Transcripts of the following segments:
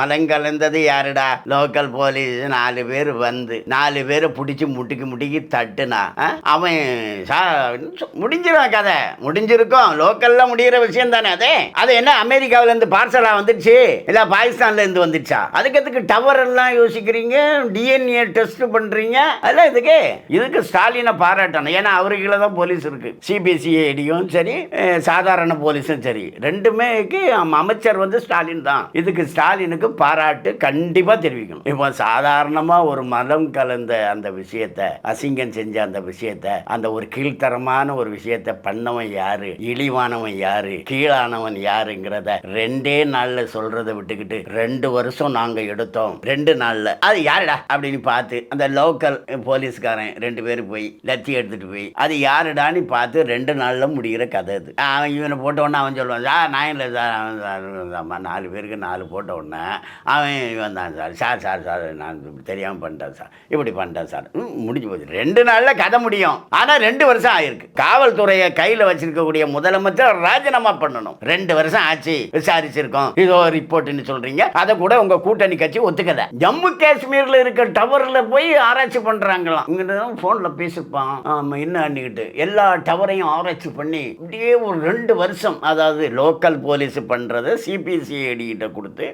மலங்கலந்தது யாருடா? Local police நாலு பேர் வந்து நாலு பேரை பிடிச்சி முட்டிக்கு முட்டிக்கு தட்டுனா அவன் சா முடிஞ்சிடும் கதை. முடிஞ்சிருக்கும். லோக்கல்ல முடிகிற விஷயம் தானே அதே? அது என்ன அமெரிக்காவில இருந்து பார்சலா வந்துடுச்சு? இல்ல பாகிஸ்தான்ல இருந்து வந்துடுச்சா? அதுக்கு எதுக்கு டவர் எல்லாம் யோசிக்கிறீங்க? டிஎன்ஏ டெஸ்ட் பண்றீங்க? அதெல்லாம் இதுக்கு இதுக்கு ஸ்டாலினை பாராட்டணும். ஏன்னா அவருக்குள்ள தான் போலீஸ் இருக்கு. சிபிசிஐடியும் சரி சாதாரண போலீஸும் சரி. ரெண்டுமேக்கு அமைச்சர் வந்து ஸ்டாலின் தான். இதுக்கு ஸ்டாலினுக்கு பாராட்டு கண்டிப்பாக தெரிவிக்கணும். இப்போ சாதாரணமாக ஒரு மதம் கலந்த அந்த விஷயத்தை அசிங்கம் செஞ்ச அந்த விஷயத்தை அந்த ஒரு கீழ்த்தரமான ஒரு விஷயத்தை பண்ணவன் யாரு இழிவானவன் யாரு கீழானவன் யாருங்கிறத ரெண்டே நாள்ல சொல்றதை விட்டுக்கிட்டு ரெண்டு வருஷம் நாங்க எடுத்தோம். ரெண்டு நாள்ல. அது யாருடா? அப்படின்னு பார்த்து அந்த லோக்கல் போலீஸ்காரன் ரெண்டு பேரும் போய் லத்தி எடுத்துட்டு போய் அது யாருடான்னு பார்த்து ரெண்டு நாள்ல முடிகிற கதை அது. அவன் இவனை போட்ட உடனே அவன் சொல்லுவான் சார் நான் இல்லை சார். நாலு பேருக்கு நாலு போட்ட உடனே அவன் வந்தான் தான் சார். சார் சார் சார் நான் தெரியாமல் பண்ணிட்டேன் சார். இப்படி பண்ணிட்டேன் சார். ம், முடிஞ்சு போச்சு. ரெண்டு நாளில் கதை முடியும். ஆனால் ரெண்டு வருஷம் ஆயிருக்கு. காவல்துறையை கையில் வச்சிருக்கக்கூடிய முதலமைச்சர் ராஜினாமா பண்ணணும். ரெண்டு வருஷம் ஆச்சு. விசாரிச்சிருக்கோம். இதோ ரிப்போர்ட்னு சொல்றீங்க. அதை கூட உங்க கூட்டணி கட்சி ஒத்துக்கல. ஜம்மு காஷ்மீர்ல இருக்க டவர்ல போய் ஆராய்ச்சி பண்றாங்களாம். இங்கிட்ட ஃபோனில் பேசிருப்பான் ஆமாம் என்ன அண்ணிக்கிட்டு. எல்லா டவரையும் ஆராய்ச்சி பண்ணி இப்படியே ஒரு ரெண்டு வருஷம் அதாவது லோக்கல் போலீஸ் பண்ணுறதை சிபிசிஐடி கிட்ட கொடுத்து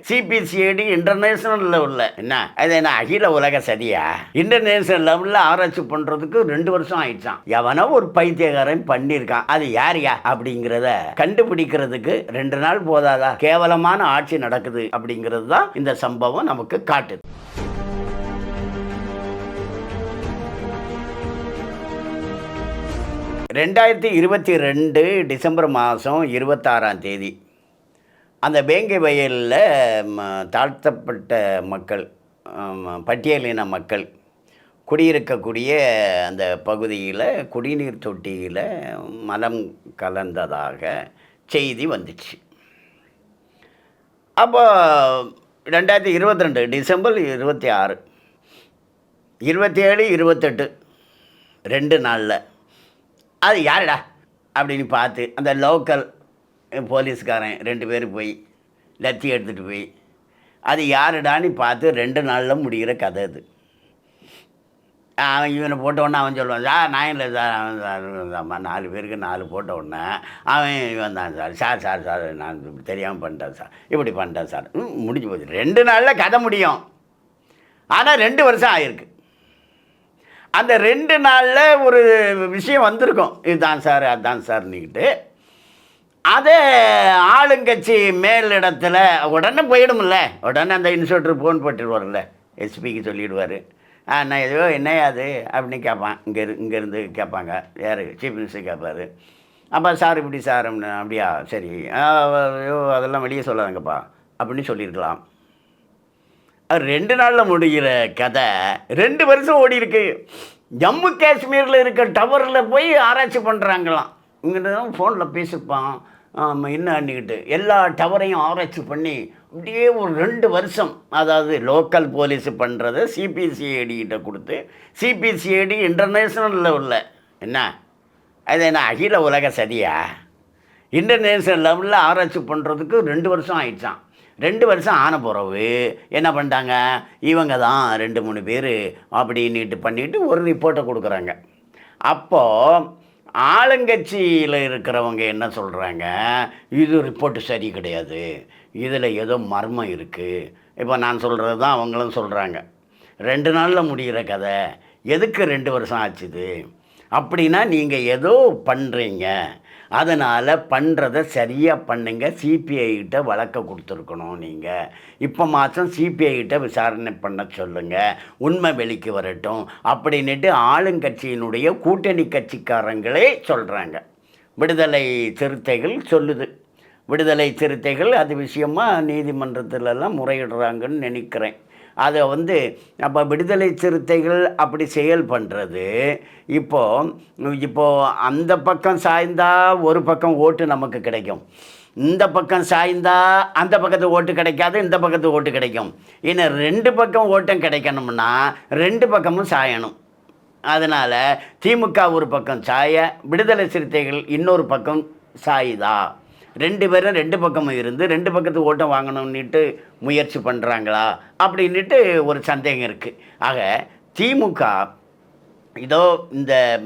சிபிசிஐடி இன்டர்நேஷனல் லெவலில் என்ன? அது என்ன அகில உலக சதியா? இன்டர்நேஷனல் லெவலில் ஆராய்ச்சி பண்ணுறதுக்கு ரெண்டு வருஷம் ஆயிடுச்சான் எவனோ ஒரு பைத்தியகாரன் பண்ணியிருக்கான். அது யாரியா? அப்படிங்கிறத கண்டுபிடிக்கிறதுக்கு ரெண்டு நாள் போதாதா? கேவலமான ஆட்சி நடக்குது அப்படிங்கிறது தான் இந்த சம்பவம் நமக்கு காட்டுது. ரெண்டாயிரத்தி இருபத்தி ரெண்டு டிசம்பர் மாதம் இருபத்தாறாம் தேதி. அந்த வேங்கை வயலில் ம, தாழ்த்தப்பட்ட மக்கள் பட்டியலின மக்கள் குடியிருக்கக்கூடிய அந்த பகுதியில் குடிநீர் தொட்டியில் மலம் கலந்ததாக செய்தி வந்துச்சு. அப்போ ரெண்டாயிரத்தி இருபத்தி ரெண்டு டிசம்பர் இருபத்தி ஆறு இருபத்தி ஏழு இருபத்தெட்டு ரெண்டு நாளில் அது யாருடா? அப்படின்னு பார்த்து அந்த லோக்கல் போலீஸ்காரன் ரெண்டு பேர் போய் லத்தி எடுத்துகிட்டு போய் அது யாருடான்னு பார்த்து ரெண்டு நாளில் முடிகிற கதை அது. அவன் இவனை போட்ட உடனே அவன் சொல்லுவான் சார் நான் இல்லை சார் அவன் சார்மா நாலு பேருக்கு நாலு போட்ட உடனே அவன் இவன் தான் சார் சார் சார் சார் நான் தெரியாமல் பண்ணிட்டேன் சார் இப்படி பண்ணிட்டேன் சார். ம், முடிஞ்சு போச்சு. ரெண்டு நாளில் கதை முடியும். ஆனால் ரெண்டு வருஷம் ஆயிருக்கு. அந்த ரெண்டு நாளில் ஒரு விஷயம் வந்திருக்கும். இதுதான் சார் அதான் சார்னுக்கிட்டு அதை ஆளுங்கட்சி மேலிடத்தில் உடனே போயிடும்ல. உடனே அந்த இன்ஸ்பெக்டர் ஃபோன் போட்டுருவார்ல எஸ்பிக்கு சொல்லிடுவார். நான் எதோ என்னையா அது? அப்படின்னு கேட்பான் இங்கே இங்கேருந்து கேட்பாங்க யார்? சீஃப் மினிஸ்டர் கேட்பாரு அப்போ சார் இப்படி சார் அப்படியா சரி. ஐயோ அதெல்லாம் வெளியே சொல்லாதங்கப்பா. அப்படின்னு சொல்லியிருக்கலாம் ரெண்டு நாளில் முடிகிற கதை ரெண்டு வருஷம் ஓடி இருக்கு. ஜம்மு காஷ்மீரில் இருக்க டவரில் போய் ஆராய்ச்சி பண்ணுறாங்களாம் இங்கிட்ட தான் ஃபோனில் பேசியிருப்பான் என்ன அண்ணிக்கிட்டு? எல்லா டவரையும் ஆராய்ச்சி பண்ணி அப்படியே ஒரு ரெண்டு வருஷம் அதாவது லோக்கல் போலீஸ் பண்ணுறத சிபிசிஐடிகிட்ட கொடுத்து சிபிசிஐடி இன்டர்நேஷ்னல் லெவலில் என்ன? அது என்ன அகில உலக சதியா? இன்டர்நேஷ்னல் லெவலில் ஆராய்ச்சி பண்ணுறதுக்கு ரெண்டு வருஷம் ஆயிடுச்சான் ரெண்டு வருஷம் ஆன பிறகு என்ன பண்ணிட்டாங்க? இவங்க தான் ரெண்டு மூணு பேர் அப்படின்னுட்டு பண்ணிட்டு ஒரு ரிப்போர்ட்டை கொடுக்குறாங்க. அப்போது ஆளுங்கட்சியில் இருக்கிறவங்க என்ன சொல்கிறாங்க இது ரிப்போர்ட்டு சரி கிடையாது. இதில் ஏதோ மர்மம் இருக்குது இப்போ நான் சொல்கிறது தான் அவங்களும் சொல்கிறாங்க ரெண்டு நாளில் முடிகிற கதை. எதுக்கு ரெண்டு வருஷம் ஆச்சுது? அப்படின்னா நீங்கள் ஏதோ பண்ணுறீங்க அதனால் பண்ணுறத சரியாக பண்ணுங்க. சிபிஐகிட்ட வழக்க கொடுத்துருக்கணும் நீங்கள் இப்போ மாதம் சிபிஐகிட்ட விசாரணை பண்ண சொல்லுங்கள் உண்மை வெளிக்கு வரட்டும். அப்படின்னுட்டு ஆளுங்கட்சியினுடைய கூட்டணி கட்சிக்காரங்களே சொல்கிறாங்க விடுதலை சிறுத்தைகள் சொல்லுது. விடுதலை சிறுத்தைகள் அது விஷயமாக நீதிமன்றத்திலலாம் முறையிடுறாங்கன்னு நினைக்கிறேன். அதை வந்து அப்போ விடுதலை சிறுத்தைகள் அப்படி செயல் பண்ணுறது இப்போது இப்போது அந்த பக்கம் சாய்ந்தால் ஒரு பக்கம் ஓட்டு நமக்கு கிடைக்கும். இந்த பக்கம் சாய்ந்தா அந்த பக்கத்து ஓட்டு கிடைக்காது இந்த பக்கத்து ஓட்டு கிடைக்கும். இன்னும் ரெண்டு பக்கம் ஓட்டம் கிடைக்கணும்னா ரெண்டு பக்கமும் சாயணும். அதனால் திமுக ஒரு பக்கம் சாய விடுதலை சிறுத்தைகள் இன்னொரு பக்கம் சாயுதா? ரெண்டு பேரும் ரெண்டு பக்கமும் இருந்து ரெண்டு பக்கத்து ஓட்டம் வாங்கணும்னுட்டு முயற்சி பண்ணுறாங்களா அப்படின்ட்டு ஒரு சந்தேகம் இருக்குது ஆக திமுக இதோ இந்த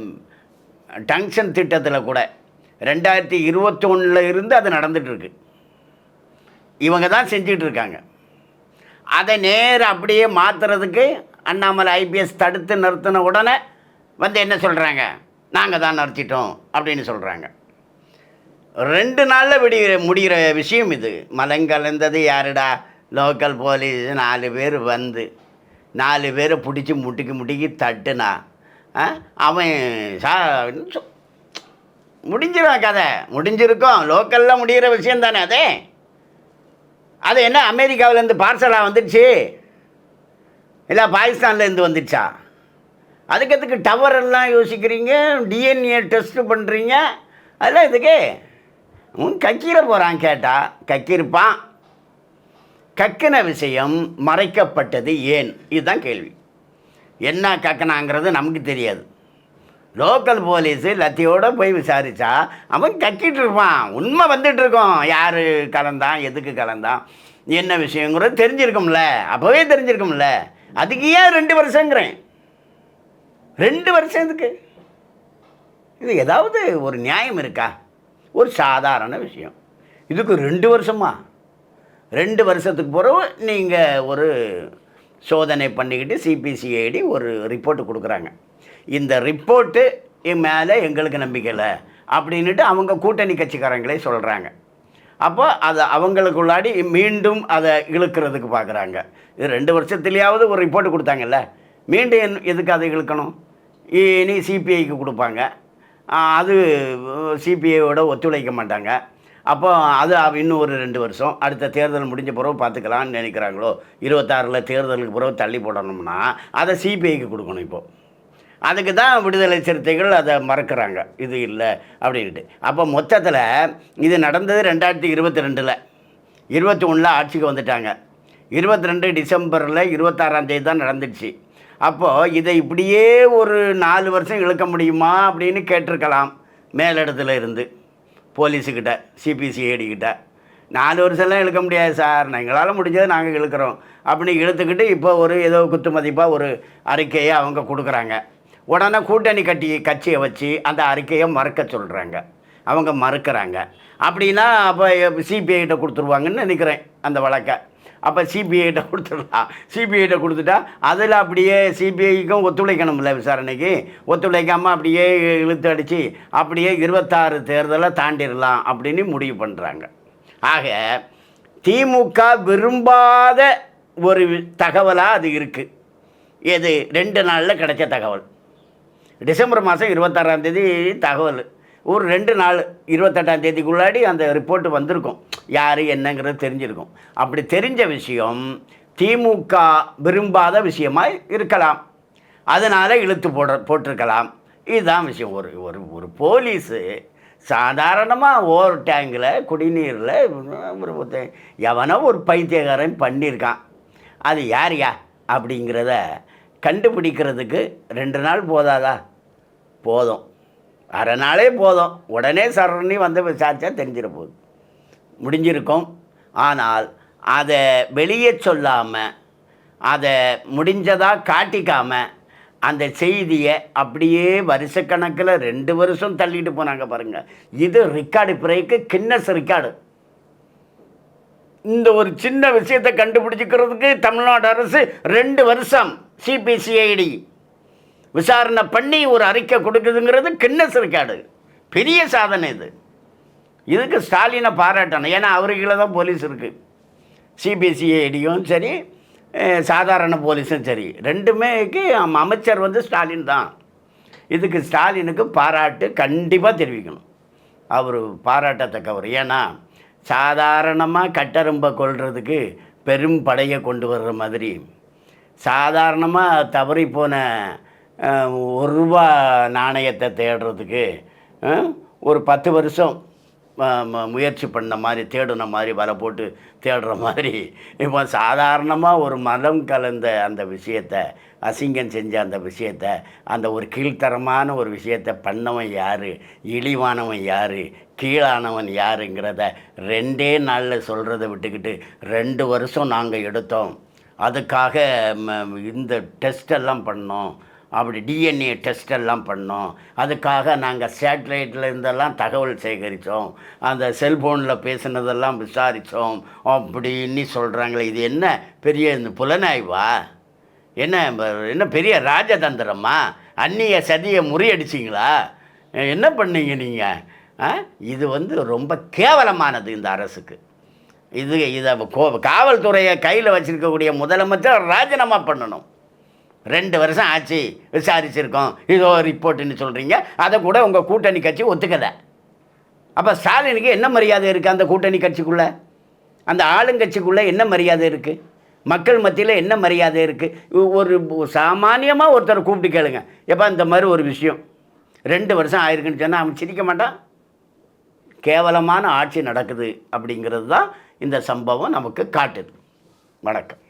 டங்ஷன் திட்டத்தில் கூட ரெண்டாயிரத்தி இருபத்தி ஒன்றில் இருந்து அது நடந்துகிட்ருக்கு இவங்க தான் செஞ்சிட்டு இருக்காங்க. அதை நேராக அப்படியே மாற்றுறதுக்கு அண்ணாமலை ஐபிஎஸ் தடுத்து நிறுத்தின உடனே வந்து என்ன சொல்கிறாங்க நாங்கள் தான் நிறுத்திட்டோம் அப்படின்னு சொல்கிறாங்க ரெண்டு நாளில் விடி முடிகிற விஷயம் இது. மலங்கலந்தது யாருடா? லோக்கல் போலீஸ் நாலு பேர் வந்து நாலு பேரை பிடிச்சி முட்டிக்கு முட்டிக்கு தட்டுனா ஆ, அவன் சா சொ- முடிஞ்சிடும் கதை. முடிஞ்சிருக்கும். லோக்கலில் முடிகிற விஷயம் தானே அதே? அது என்ன அமெரிக்காவிலேருந்து பார்சலாக வந்துடுச்சு? இல்லை பாகிஸ்தான்லேருந்து வந்துடுச்சா? அதுக்கு எதுக்கு டவர் எல்லாம் யோசிக்கிறீங்க? டிஎன்ஏ டெஸ்ட்டு பண்ணுறீங்க அதெல்லாம் இதுக்கு உன் கக்கீர போகிறான் கேட்டால் கக்கிருப்பான். கக்கின விஷயம் மறைக்கப்பட்டது ஏன்? இதுதான் கேள்வி. என்ன கக்கனாங்கிறது நமக்கு தெரியாது. லோக்கல் போலீஸு லத்தியோடு போய் விசாரித்தா அவன் கக்கிட்டு இருப்பான். உண்மை வந்துட்டு இருக்கோம். யார் கலந்தான்? எதுக்கு கலந்தான்? என்ன விஷயங்கிறது தெரிஞ்சிருக்கும்ல. அப்போவே தெரிஞ்சிருக்கும்ல. அதுக்கு ஏன் ரெண்டு வருஷங்கிறேன்? ரெண்டு வருஷம் இதுக்கு இது ஏதாவது ஒரு நியாயம் இருக்கா? ஒரு சாதாரண விஷயம். இதுக்கு ரெண்டு வருஷமா? ரெண்டு வருஷத்துக்கு பிறகு நீங்கள் ஒரு சோதனை பண்ணிக்கிட்டு சிபிசிஐடி ஒரு ரிப்போர்ட்டு கொடுக்குறாங்க. இந்த ரிப்போர்ட்டு மேலே எங்களுக்கு நம்பிக்கை இல்லை அப்படின்ட்டு அவங்க கூட்டணி கட்சிக்காரங்களே சொல்கிறாங்க அப்போ அதை அவங்களுக்குள்ளாடி மீண்டும் அதை இழுக்கிறதுக்கு பார்க்குறாங்க. இது ரெண்டு வருஷத்துலேயாவது ஒரு ரிப்போர்ட் கொடுத்தாங்கல்ல. மீண்டும் என்- எதுக்கு அதை இழுக்கணும்? இனி சிபிஐக்கு கொடுப்பாங்க. அது சிபிஐயோட ஒத்துழைக்க மாட்டாங்க. அப்போ அது இன்னும் ஒரு ரெண்டு வருஷம். அடுத்த தேர்தல் முடிஞ்ச பிறகு பார்த்துக்கலான்னு நினைக்கிறாங்களோ? இருபத்தாறில் தேர்தலுக்கு பிறகு தள்ளி போடணும்னா அதை சிபிஐக்கு கொடுக்கணும் இப்போது அதுக்கு தான் விடுதலை சிறுத்தைகள் அதை மறக்கிறாங்க. இது இல்லை அப்படின்ட்டு. அப்போ மொத்தத்தில் இது நடந்தது ரெண்டாயிரத்தி இருபத்தி ரெண்டில் இருபத்தி ஒன்றில் ஆட்சிக்கு வந்துட்டாங்க. இருபத்தி ரெண்டு டிசம்பரில் இருபத்தாறாம் தேதி தான் நடந்துச்சு அப்போது இதை இப்படியே ஒரு நாலு வருஷம் இழுக்க முடியுமா அப்படின்னு கேட்டிருக்கலாம். மேலிடத்துல இருந்து போலீஸுக்கிட்ட சிபிசிஐடிக்கிட்ட நாலு வருஷம்லாம் இழுக்க முடியாது சார். எங்களால் முடிஞ்சதை நாங்கள் இழுக்கிறோம். அப்படின்னு இழுத்துக்கிட்டு இப்போ ஒரு ஏதோ குத்து மதிப்பாக ஒரு அறிக்கையை அவங்க கொடுக்குறாங்க. உடனே கூட்டணி கட்டி கட்சியை வச்சு அந்த அறிக்கையை மறுக்க சொல்கிறாங்க அவங்க மறுக்கிறாங்க. அப்படின்னா அப்போ சிபிஐகிட்ட கொடுத்துருவாங்கன்னு நினைக்கிறேன் அந்த வழக்கை. அப்போ சிபிஐகிட்ட கொடுத்துடலாம். சிபிஐகிட்ட கொடுத்துட்டா அதில் அப்படியே சிபிஐக்கும் ஒத்துழைக்கணும்ல விசாரணைக்கு. ஒத்துழைக்காமல் அப்படியே இழுத்து அடித்து அப்படியே இருபத்தாறு தேர்தலை தாண்டிடலாம் அப்படின்னு முடிவு பண்ணுறாங்க ஆக திமுக விரும்பாத ஒரு தகவலாக அது இருக்குது எது? ரெண்டு நாளில் கிடைச்ச தகவல். டிசம்பர் மாதம் இருபத்தாறாம் தேதி தகவல். ஒரு ரெண்டு நாள் இருபத்தெட்டாம் தேதிக்குள்ளாடி அந்த ரிப்போர்ட் வந்திருக்கும். யார் என்னங்கிறது தெரிஞ்சிருக்கும். அப்படி தெரிஞ்ச விஷயம் திமுக விரும்பாத விஷயமாக இருக்கலாம். அதனால் இழுத்து போட போட்டிருக்கலாம். இதுதான் விஷயம். ஒரு ஒரு ஒரு போலீஸு சாதாரணமாக ஓவர் டேங்கில் குடிநீரில் ஒரு எவனோ ஒரு பைத்தியகாரம் பண்ணியிருக்கான். அது யார்யா? அப்படிங்கிறத கண்டுபிடிக்கிறதுக்கு ரெண்டு நாள் போதாதா? போதும். அரை நாளே போதும். உடனே சரணி வந்து விசாரித்தா தெரிஞ்சிட போகுது. முடிஞ்சிருக்கும். ஆனால் அதை வெளியே சொல்லாமல் அதை முடிஞ்சதாக காட்டிக்காமல் அந்த செய்தியை அப்படியே வருஷக்கணக்கில் ரெண்டு வருஷம் தள்ளிட்டு போனாங்க பாருங்கள் இது ரெக்கார்டு பிரேக்கு கின்னஸ் ரெக்கார்டு இந்த ஒரு சின்ன விஷயத்தை கண்டுபிடிச்சிக்கிறதுக்கு தமிழ்நாடு அரசு ரெண்டு வருஷம் சிபிசிஐடி விசாரணை பண்ணி ஒரு அறிக்கை கொடுக்குதுங்கிறது கின்னஸ் ரெக்கார்டு பெரிய சாதனை இது. இதுக்கு ஸ்டாலினை பாராட்டணும். ஏன்னா அவருக்குள்ள தான் போலீஸ் இருக்குது சிபிசிஐடியும் சரி சாதாரண போலீஸும் சரி. ரெண்டுமேக்கு அமைச்சர் வந்து ஸ்டாலின் தான். இதுக்கு ஸ்டாலினுக்கு பாராட்டு கண்டிப்பாக தெரிவிக்கணும். அவர் பாராட்டத்தக்கவர். ஏன்னா சாதாரணமாக கட்டரும்பை கொள்றதுக்கு பெரும் படையை கொண்டு வர்ற மாதிரி. சாதாரணமாக தவறி போன ஒரு ரூபா நாணயத்தை தேடுறதுக்கு ஒரு பத்து வருஷம் முயற்சி பண்ண மாதிரி தேடின மாதிரி வலை போட்டு தேடுற மாதிரி. இப்போ சாதாரணமாக ஒரு மதம் கலந்த அந்த விஷயத்தை அசிங்கம் செஞ்ச அந்த விஷயத்தை அந்த ஒரு கீழ்த்தரமான ஒரு விஷயத்தை பண்ணவன் யார் இழிவானவன் யார் கீழானவன் யாருங்கிறத ரெண்டே நாளில் சொல்கிறத விட்டுக்கிட்டு ரெண்டு வருஷம் நாங்கள் எடுத்தோம். அதுக்காக ம, இந்த டெஸ்டெல்லாம் பண்ணோம். அப்படி டிஎன்ஏ டெஸ்ட் எல்லாம் பண்ணோம். அதுக்காக நாங்கள் சேட்டலைட்டில் இருந்தெல்லாம் தகவல் சேகரித்தோம். அந்த செல்ஃபோனில் பேசுனதெல்லாம் விசாரித்தோம். அப்படின்னு சொல்கிறாங்களே இது என்ன பெரிய இந்த புலனாய்வா? என்ன என்ன பெரிய ராஜதந்திரமா? அந்நிய சதியை முறியடிச்சிங்களா? என்ன பண்ணீங்க நீங்கள் இது வந்து ரொம்ப கேவலமானது இந்த அரசுக்கு. இது இதை கோ- காவல்துறையை கையில் வச்சுருக்கக்கூடிய முதலமைச்சர் ராஜினாமா பண்ணணும். ரெண்டு வருஷம் ஆச்சு விசாரிச்சிருக்கோம். இதோ ரிப்போர்ட்டுன்னு சொல்கிறீங்க அதை கூட உங்கள் கூட்டணி கட்சி ஒத்துக்கலை. அப்போ ஸ்டாலினுக்கு என்ன மரியாதை இருக்குது அந்த கூட்டணி கட்சிக்குள்ளே? அந்த ஆளுங்கட்சிக்குள்ளே என்ன மரியாதை இருக்குது மக்கள் மத்தியில் என்ன மரியாதை இருக்குது ஒரு சாமானியமாக ஒருத்தரை கூப்பிட்டு கேளுங்க. எப்போ இந்த மாதிரி ஒரு விஷயம். ரெண்டு வருஷம் ஆயிருக்குன்னு சொன்னால் அவன் சிரிக்க மாட்டான். கேவலமான ஆட்சி நடக்குது அப்படிங்கிறது தான் இந்த சம்பவம் நமக்கு காட்டுது. வணக்கம்.